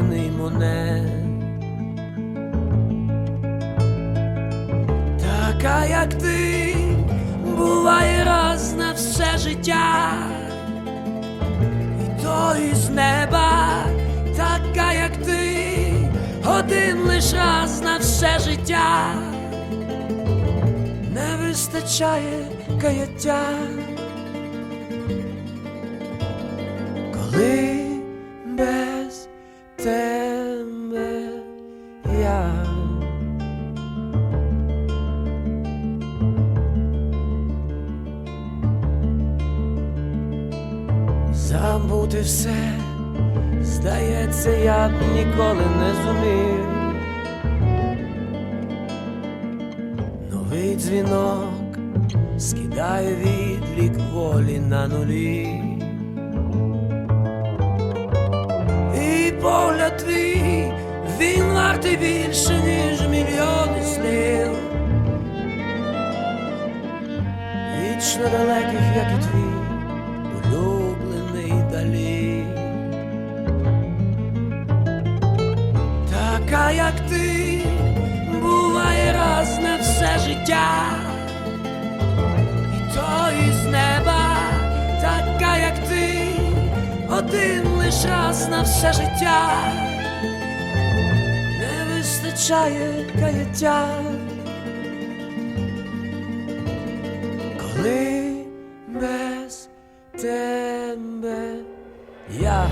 улюблений моне. Така, як ти, буває раз на все життя, і то із неба, така, як ти, один лиш раз на все життя, не вистачає каяття. Тебе я. Забути все, здається, я б ніколи не зумів. Новий дзвінок скидає відлік волі на нулі. Твій, він вартий більше, ніж мільйони слів. Вічно далеких, як і твій улюблений далі. Така, як ти, буває раз на все життя. І то із неба, така, як ти, один лиш раз на все життя, вистачає каяття, коли без тебе я.